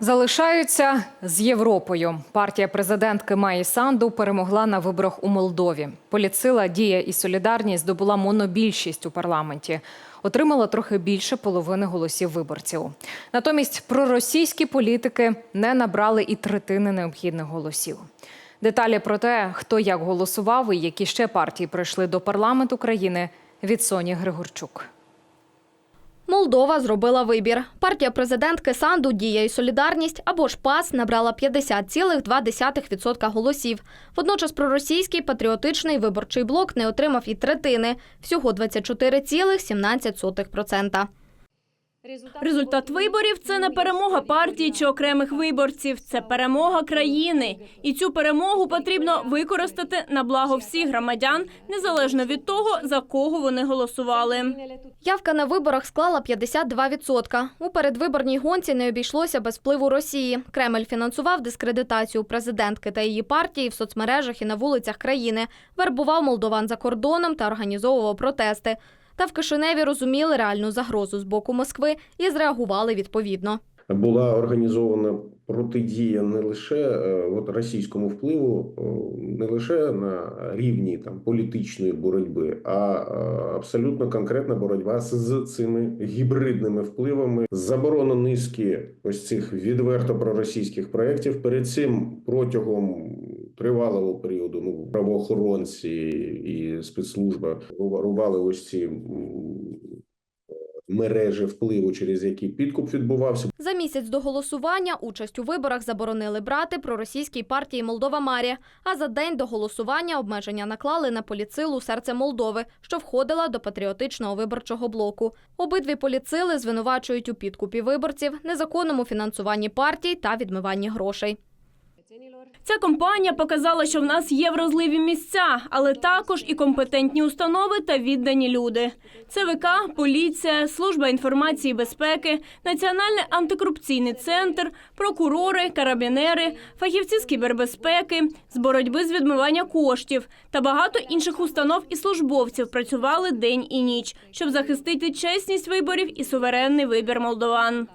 Залишаються з Європою. Партія президентки Маї Санду перемогла на виборах у Молдові. Політсила Дія і Солідарність здобула монобільшість у парламенті. Отримала трохи більше половини голосів виборців. Натомість проросійські політики не набрали і третини необхідних голосів. Деталі про те, хто як голосував і які ще партії прийшли до парламенту країни від Соні Григорчук. Молдова зробила вибір. Партія президентки Санду Дія і Солідарність або ж ПАС набрала 50,2% голосів. Водночас проросійський патріотичний виборчий блок не отримав і третини всього 24,17%. Результат виборів це не перемога партії чи окремих виборців, це перемога країни. І цю перемогу потрібно використати на благо всіх громадян, незалежно від того, за кого вони голосували. Явка на виборах склала 52%. У передвиборній гонці не обійшлося без впливу Росії. Кремль фінансував дискредитацію президентки та її партії в соцмережах і на вулицях країни, вербував молдован за кордоном та організовував протести. Та в Кишиневі розуміли реальну загрозу з боку Москви і зреагували відповідно. була організована протидія не лише е, от, російському впливу, е, не лише на рівні там політичної боротьби, а е, абсолютно конкретна боротьба з, цими гібридними впливами, заборона низки ось цих відверто проросійських проєктів. Перед цим протягом тривалого періоду ну правоохоронці і спецслужба рубали ось ці. Мережі впливу, через які підкуп відбувався, За місяць до голосування участь у виборах заборонили брати проросійській партії Молдова Марія. А за день до голосування обмеження наклали на поліцилу серце Молдови, що входила до патріотичного виборчого блоку. Обидві поліцили звинувачують у підкупі виборців, незаконному фінансуванні партій та відмиванні грошей. Ця компанія показала, що в нас є вразливі місця, але також і компетентні установи та віддані люди. ЦВК, поліція, служба інформації і безпеки, Національний антикорупційний центр, прокурори, карабінери, фахівці з кібербезпеки, з боротьби з відмивання коштів та багато інших установ і службовців працювали день і ніч, щоб захистити чесність виборів і суверенний вибір молдован.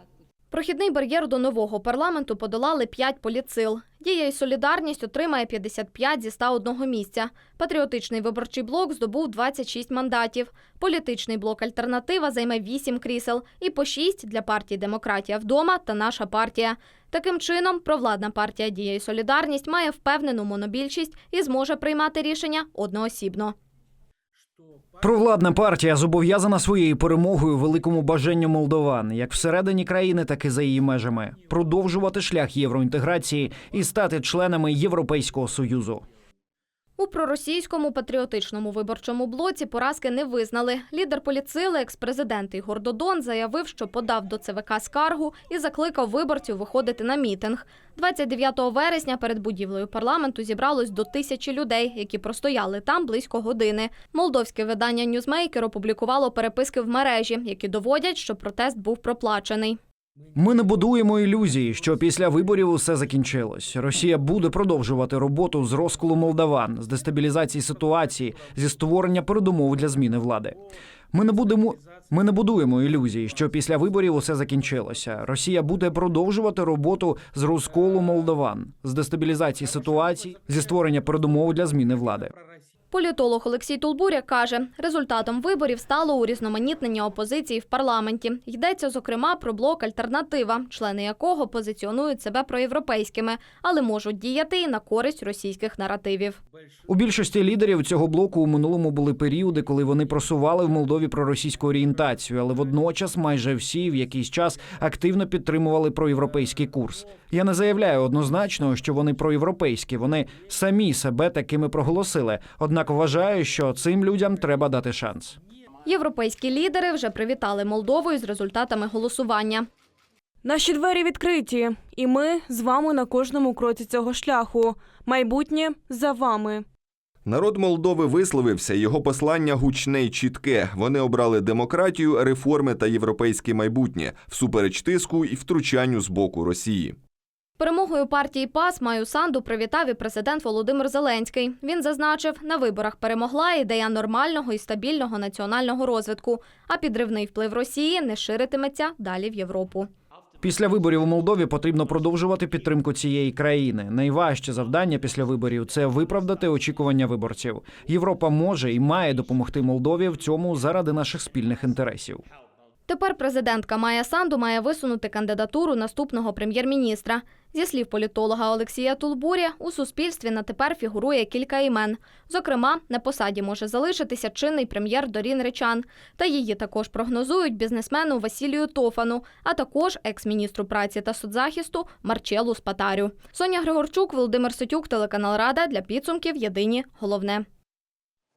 Прохідний бар'єр до нового парламенту подолали п'ять політсил. Дія і солідарність отримає 55 зі 101 місця. Патріотичний виборчий блок здобув 26 мандатів. Політичний блок Альтернатива займе 8 крісел і по 6 для партії Демократія вдома та наша партія. Таким чином, провладна партія Дія і солідарність має впевнену монобільшість і зможе приймати рішення одноосібно. Провладна партія зобов'язана своєю перемогою великому бажанню молдован, як всередині країни, так і за її межами, продовжувати шлях євроінтеграції і стати членами Європейського союзу. У проросійському патріотичному виборчому блоці поразки не визнали. Лідер поліцили, екс-президент Ігор Додон, заявив, що подав до ЦВК скаргу і закликав виборців виходити на мітинг. 29 вересня перед будівлею парламенту зібралось до тисячі людей, які простояли там близько години. Молдовське видання Ньюзмейкер опублікувало переписки в мережі, які доводять, що протест був проплачений. Ми не будуємо ілюзії, що після виборів усе закінчилось. Росія буде продовжувати роботу з розколу молдаван, з дестабілізації ситуації, зі створення передумов для зміни влади. Ми не будемо. Ми не будуємо ілюзії, що після виборів усе закінчилося. Росія буде продовжувати роботу з розколу молдаван, з дестабілізації ситуації, зі створення передумов для зміни влади. Політолог Олексій Тулбуря каже, результатом виборів стало урізноманітнення опозиції в парламенті. Йдеться, зокрема, про блок Альтернатива, члени якого позиціонують себе проєвропейськими, але можуть діяти і на користь російських наративів. У більшості лідерів цього блоку у минулому були періоди, коли вони просували в Молдові проросійську орієнтацію, але водночас майже всі в якийсь час активно підтримували проєвропейський курс. Я не заявляю однозначно, що вони проєвропейські. Вони самі себе такими проголосили. Однак вважаю, що цим людям треба дати шанс. Європейські лідери вже привітали Молдову із результатами голосування. Наші двері відкриті, і ми з вами на кожному кроці цього шляху. Майбутнє за вами. Народ Молдови висловився. Його послання гучне й чітке. Вони обрали демократію, реформи та європейське майбутнє всупереч тиску і втручанню з боку Росії. Перемогою партії ПАС Маю Санду привітав і президент Володимир Зеленський. Він зазначив, на виборах перемогла ідея нормального і стабільного національного розвитку, а підривний вплив Росії не ширитиметься далі в Європу. Після виборів у Молдові потрібно продовжувати підтримку цієї країни. Найважче завдання після виборів це виправдати очікування виборців. Європа може і має допомогти Молдові в цьому заради наших спільних інтересів. Тепер президентка Майя Санду має висунути кандидатуру наступного прем'єр-міністра. Зі слів політолога Олексія Тулбуря, у суспільстві на тепер фігурує кілька імен. Зокрема, на посаді може залишитися чинний прем'єр Дорін Речан. Та її також прогнозують бізнесмену Василію Тофану, а також екс-міністру праці та соцзахисту Марчелу Спатарю. Соня Григорчук, Володимир Ситюк, телеканал Рада для підсумків. Єдині головне.